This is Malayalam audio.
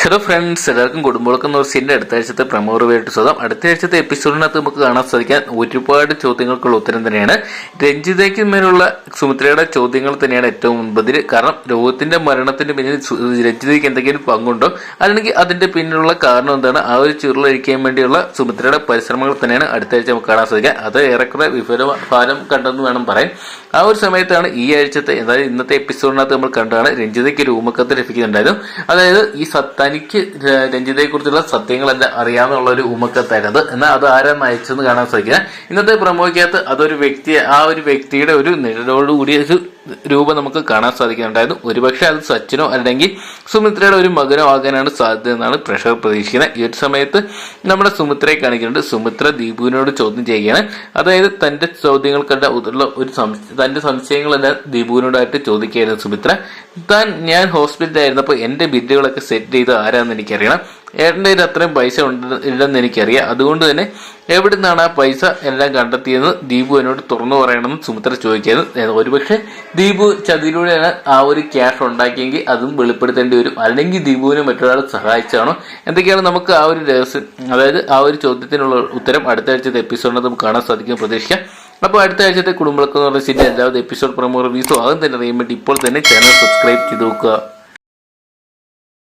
ഹലോ ഫ്രണ്ട്സ് എല്ലാവർക്കും കുടുംബങ്ങൾക്ക് നോർസിന്റെ അടുത്ത ആഴ്ചത്തെ പ്രമോ റിവേറ്റ് സ്വതം അടുത്ത ആഴ്ചത്തെ എപ്പിസോഡിനകത്ത് നമുക്ക് കാണാൻ സാധിക്കാൻ ഒരുപാട് ചോദ്യങ്ങൾക്കുള്ള ഉത്തരം തന്നെയാണ്. രഞ്ജിതയ്ക്ക് മേലുള്ള സുമിത്രയുടെ ചോദ്യങ്ങൾ തന്നെയാണ് ഏറ്റവും മുൻപതിൽ കാരണം രോഗത്തിന്റെ മരണത്തിന്റെ പിന്നിൽ രഞ്ജിതയ്ക്ക് എന്തെങ്കിലും പങ്കുണ്ടോ അല്ലെങ്കിൽ അതിന്റെ പിന്നിലുള്ള കാരണം എന്താണ് ആ ഒരു ചുരുളഴിക്കാൻ വേണ്ടിയുള്ള സുമിത്രയുടെ പരിശ്രമങ്ങൾ തന്നെയാണ് അടുത്ത ആഴ്ച നമുക്ക് കാണാൻ സാധിക്കുക. അത് ഏറെക്കുറെ വിഫല ഫലം കണ്ടെന്ന് വേണം പറയാൻ. ആ ഒരു സമയത്താണ് ഈ ആഴ്ചത്തെ അതായത് ഇന്നത്തെ എപ്പിസോഡിനകത്ത് നമ്മൾ കണ്ടതാണ് രഞ്ജിതയ്ക്ക് ഒരു ലഭിക്കുന്നുണ്ടായിരുന്നു. അതായത് ഈ സ- തനിക്ക് രഞ്ജിതയെക്കുറിച്ചുള്ള രഞ്ജിതയെ കുറിച്ചുള്ള സത്യങ്ങളെല്ലാം അറിയാമെന്നുള്ള ഒരു ഊമക്കത്തായിരുന്നു അത് എന്നാൽ അത് ആരാന്ന് അയച്ചെന്ന് കാണാൻ സാധിക്കുക ഇന്നത്തെ പ്രമോയ്ക്കകത്ത് അതൊരു വ്യക്തി ആ ഒരു വ്യക്തിയുടെ ഒരു നിഴലോടുകൂടിയ ഒരു രൂപം നമുക്ക് കാണാൻ സാധിക്കുന്നുണ്ടായിരുന്നു ഒരുപക്ഷെ അത് സച്ചിനോ അല്ലെങ്കിൽ സുമിത്രയുടെ ഒരു മകനോ ആകാനാണ് സാധ്യത എന്നാണ് പ്രഷർ പ്രതീക്ഷിക്കുന്നത്. ഈ ഒരു സമയത്ത് നമ്മുടെ സുമിത്രയെ കാണിക്കുന്നുണ്ട്. സുമിത്ര ദീപുവിനോട് ചോദ്യം ചെയ്യുകയാണ്. അതായത് തന്റെ ചോദ്യങ്ങൾക്കുള്ള ഉള്ള ഒരു സംശയം തന്റെ സംശയങ്ങളെല്ലാം ദീപുവിനോടായിട്ട് ചോദിക്കുകയായിരുന്നു സുമിത്ര. താൻ ഞാൻ ഹോസ്പിറ്റലിലായിരുന്നപ്പോൾ എന്റെ ബില്ലുകളൊക്കെ സെറ്റ് ചെയ്ത് ആരാന്ന് എനിക്കറിയണം. ഏട്ടന്റെ കയ്യിൽ അത്രയും പൈസ ഉണ്ട് ഇല്ലെന്ന് എനിക്കറിയാം. അതുകൊണ്ട് തന്നെ എവിടെ നിന്നാണ് ആ പൈസ എല്ലാം കണ്ടെത്തിയെന്ന് ദീപു എന്നോട് തുറന്നു പറയണമെന്ന് സുമിത്ര ചോദിക്കുന്നത് ഒരുപക്ഷെ ദീപു ചതിയിലൂടെയാണ് ആ ഒരു ക്യാഷ് ഉണ്ടാക്കിയെങ്കിൽ അതും വെളിപ്പെടുത്തേണ്ടി വരും. അല്ലെങ്കിൽ ദീപുവിനെ മറ്റൊരാൾ സഹായിച്ചാണോ? എന്തൊക്കെയാണ് നമുക്ക് ആ ഒരു രഹസ്യം? അതായത് ആ ഒരു ചോദ്യത്തിനുള്ള ഉത്തരം അടുത്ത ആഴ്ചത്തെ എപ്പിസോഡിനകത്ത് നമുക്ക് കാണാൻ സാധിക്കും പ്രതീക്ഷിക്കാം. അപ്പോൾ അടുത്ത ആഴ്ചത്തെ കുടുംബക്കെന്ന് പറഞ്ഞ എല്ലാവരും എപ്പിസോഡ് പ്രമോ റിവ്യൂസോ അതും തന്നെ അറിയാൻ വേണ്ടി ഇപ്പോൾ തന്നെ ചാനൽ സബ്സ്ക്രൈബ് ചെയ്ത് നോക്കുക